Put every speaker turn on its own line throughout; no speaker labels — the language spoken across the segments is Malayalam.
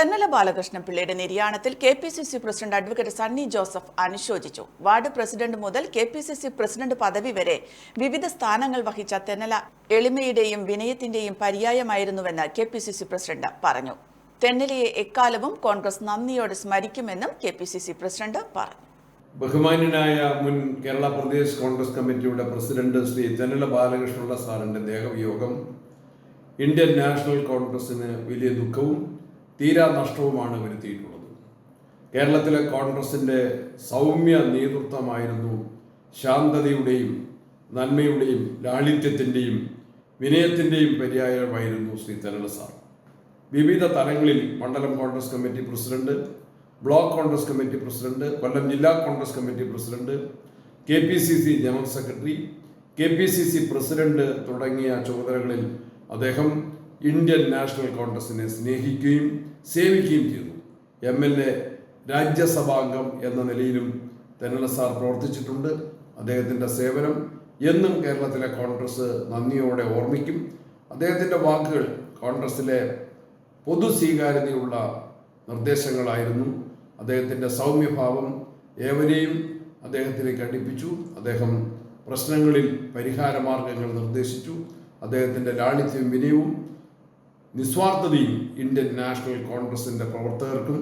തെന്നല ബാലകൃഷ്ണൻ പിള്ളയുടെ നിര്യാണത്തിൽ K P C C president advocate Sunny Joseph അനുശോചിച്ചു. വാർഡ് പ്രസിഡന്റ് മുതൽ K P C C president പദവി വരെ വിവിധ സ്ഥാനങ്ങൾ വഹിച്ച തെന്നല എളിമയുടെയും വിനയത്തിന്റെയും പര്യായമായിരുന്നുവെന്ന് K P C C president പറഞ്ഞു. തെന്നലയെ എക്കാലവും കോൺഗ്രസ് നന്ദിയോടെ സ്മരിക്കുമെന്നും K P C C president പറഞ്ഞു.
ബഹുമാന്യനായ മുൻ കേരള പ്രദേശ് കോൺഗ്രസ് കമ്മിറ്റിയുടെ പ്രസിഡന്റ് ശ്രീ തെന്നല ബാലകൃഷ്ണപിള്ള സാറിന്റെ ദേഹവിയോഗം ഇന്ത്യൻ നാഷണൽ കോൺഗ്രസിന് വലിയ ദുഃഖവും തീരാ നഷ്ടവുമാണ് വരുത്തിയിട്ടുള്ളത്. കേരളത്തിലെ കോൺഗ്രസിന്റെ സൗമ്യ നേതൃത്വമായിരുന്നു ശാന്തതയുടെയും നന്മയുടെയും ലാളിത്യത്തിന്റെയും വിനയത്തിന്റെയും പര്യായമായിരുന്നു ശ്രീ തെരള സാർ. വിവിധ തലങ്ങളിൽ മണ്ഡലം Congress committee president block Congress committee president Kollam ജില്ലാ Congress committee president K P C C general secretary K P C C president തുടങ്ങിയ ചുമതലകളിൽ അദ്ദേഹം ഇന്ത്യൻ നാഷണൽ കോൺഗ്രസിനെ സ്നേഹിക്കുകയും സേവിക്കുകയും ചെയ്തു. എം എൽ എ രാജ്യസഭാംഗം എന്ന നിലയിലും തെന്നല സാർ പ്രവർത്തിച്ചിട്ടുണ്ട്. അദ്ദേഹത്തിന്റെ സേവനം എന്നും കേരളത്തിലെ കോൺഗ്രസ് നന്ദിയോടെ ഓർമ്മിക്കും. അദ്ദേഹത്തിന്റെ വാക്കുകൾ കോൺഗ്രസിലെ പൊതു സ്വീകാര്യതയുള്ള നിർദ്ദേശങ്ങളായിരുന്നു. അദ്ദേഹത്തിന്റെ സൗമ്യഭാവം ഏവരെയും അദ്ദേഹത്തിലേക്ക് കണ്ടിപ്പിച്ചു. അദ്ദേഹം പ്രശ്നങ്ങളിൽ പരിഹാരമാർഗങ്ങൾ നിർദ്ദേശിച്ചു. അദ്ദേഹത്തിന്റെ ലാളിത്യവും വിനയവും നിസ്വാർത്ഥതയും ഇന്ത്യൻ നാഷണൽ കോൺഗ്രസിന്റെ പ്രവർത്തകർക്കും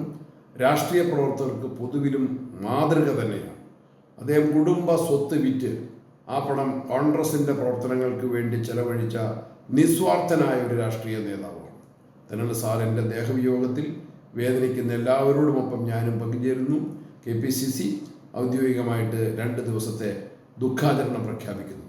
രാഷ്ട്രീയ പ്രവർത്തകർക്ക് പൊതുവിലും മാതൃക തന്നെയാണ്. അദ്ദേഹം കുടുംബ സ്വത്ത് വിറ്റ് ആ പണം കോൺഗ്രസിന്റെ പ്രവർത്തനങ്ങൾക്ക് വേണ്ടി ചെലവഴിച്ച നിസ്വാർത്ഥനായ ഒരു രാഷ്ട്രീയ നേതാവാണ്. തെന്നൽ സാറിന്റെ ദേഹവിയോഗത്തിൽ വേദനിക്കുന്ന എല്ലാവരോടുമൊപ്പം ഞാനും പങ്കുചേരുന്നു. കെ പി സി സി ഔദ്യോഗികമായിട്ട് രണ്ട് ദിവസത്തെ ദുഃഖാചരണം പ്രഖ്യാപിക്കുന്നു.